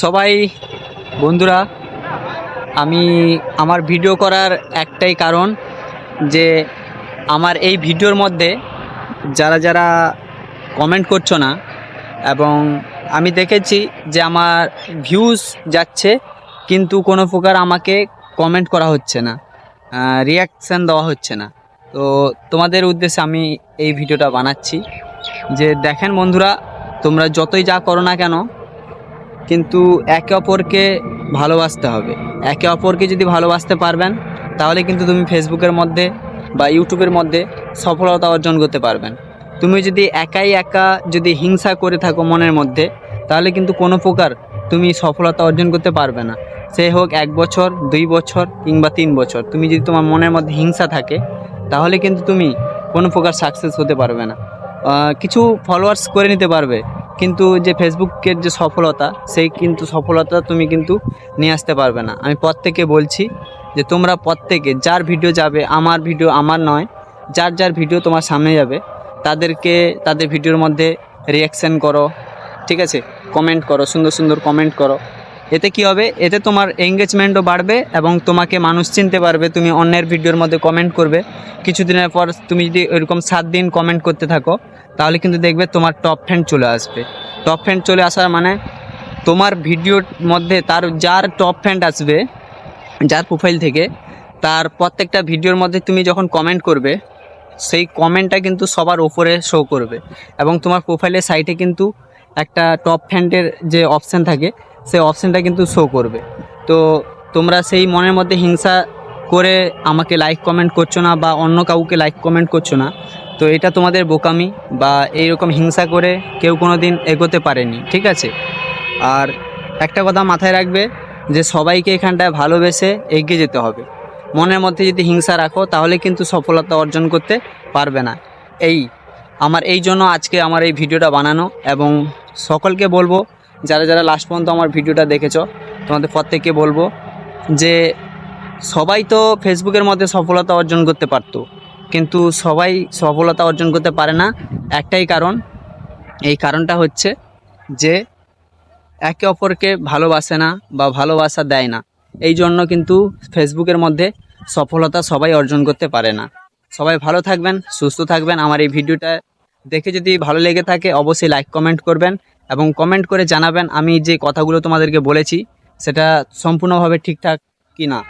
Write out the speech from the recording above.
সবাই, বন্ধুরা, আমি আমার ভিডিও করার একটাই কারণ যে আমার এই ভিডিওর মধ্যে যারা যারা কমেন্ট করছ না, এবং আমি দেখেছি যে আমার ভিউজ যাচ্ছে, কিন্তু কোনো প্রকার আমাকে কমেন্ট করা হচ্ছে না রিয়াকশান দেওয়া হচ্ছে না। তো তোমাদের উদ্দেশ্যে আমি এই ভিডিওটা বানাচ্ছি। যে দেখেন বন্ধুরা, তোমরা যতই যা করো না কেন কিন্তু একে অপরকে ভালোবাসতে হবে। একে অপরকে যদি ভালোবাসতে পারবেন, তাহলে কিন্তু তুমি ফেসবুকের মধ্যে বা ইউটিউবের মধ্যে সফলতা অর্জন করতে পারবেন। তুমি যদি একাই একা যদি হিংসা করে থাকো মনের মধ্যে, তাহলে কিন্তু কোনো প্রকার তুমি সফলতা অর্জন করতে পারবে না। সে হোক এক বছর, দুই বছর কিংবা তিন বছর, তুমি যদি তোমার মনের মধ্যে হিংসা থাকে, তাহলে কিন্তু তুমি কোনো প্রকার সাকসেস হতে পারবে না। কিছু ফলোয়ার্স করে নিতে পারবে কিন্তু যে ফেসবুকের যে সফলতা, সেই কিন্তু সফলতা তুমি কিন্তু নিয়ে আসতে পারবে না। আমি প্রত্যেকে বলছি যে তোমরা প্রত্যেকে যার ভিডিও যাবে, আমার ভিডিও আমার নয়, যার যার ভিডিও তোমার সামনে যাবে, তাদেরকে, তাদের ভিডিওর মধ্যে রিয়াকশান করো, ঠিক আছে? কমেন্ট করো, সুন্দর সুন্দর কমেন্ট করো। এতে কি হবে? এতে তোমার এঙ্গেজমেন্টও বাড়বে এবং তোমাকে মানুষ চিনতে পারবে, তুমি অন্যের ভিডিওর মধ্যে কমেন্ট করবে। কিছুদিনের পর তুমি যদি এরকম সাত দিন কমেন্ট করতে থাকো, তাহলে কিন্তু দেখবে তোমার টপ ফ্রেন্ড চলে আসবে। টপ ফ্রেন্ড চলে আসার মানে তোমার ভিডিওর মধ্যে তার যার টপ ফ্রেন্ড আসবে, যার প্রোফাইল থেকে, তার প্রত্যেকটা ভিডিওর মধ্যে তুমি যখন কমেন্ট করবে, সেই কমেন্টটা কিন্তু সবার ওপরে শো করবে। এবং তোমার প্রোফাইলের সাইটে কিন্তু একটা টপ ফ্যান্ডের যে অপশান থাকে সেই অপশানটা কিন্তু শো করবে। তো তোমরা সেই মনের মধ্যে হিংসা করে আমাকে লাইক কমেন্ট করছ না বা অন্য কাউকে লাইক কমেন্ট করছ না, তো এটা তোমাদের বোকামি বা এইরকম হিংসা করে কেউ কোনো দিন এগোতে পারেনি, ঠিক আছে? আর একটা কথা মাথায় রাখবে যে সবাইকে এখানটায় ভালোবেসে এগিয়ে যেতে হবে। মনের মধ্যে যদি হিংসা রাখো তাহলে কিন্তু সফলতা অর্জন করতে পারবে না। এই, আমার এই জন্য আজকে আমার এই ভিডিওটা বানানো এবং সকলকে বলব যারা যারা লাস্ট পর্যন্ত আমার ভিডিওটা দেখেছ, তোমাদের প্রত্যেককে বলব যে সবাই তো ফেসবুকের মধ্যে সফলতা অর্জন করতে পারতো, কিন্তু সবাই সফলতা অর্জন করতে পারে না। একটাই কারণ, এই কারণটা হচ্ছে যে একে অপরকে ভালোবাসে না বা ভালোবাসা দেয় না। এই জন্য কিন্তু ফেসবুকের মধ্যে সফলতা সবাই অর্জন করতে পারে না। সবাই ভালো থাকবেন, সুস্থ থাকবেন। আমার এই ভিডিওটা দেখে যদি ভালো লেগে থাকে, অবশ্যই লাইক কমেন্ট করবেন। এবং কমেন্ট করে জানাবেন আমি যে কথাগুলো তোমাদেরকে বলেছি সেটা সম্পূর্ণভাবে ঠিকঠাক কি না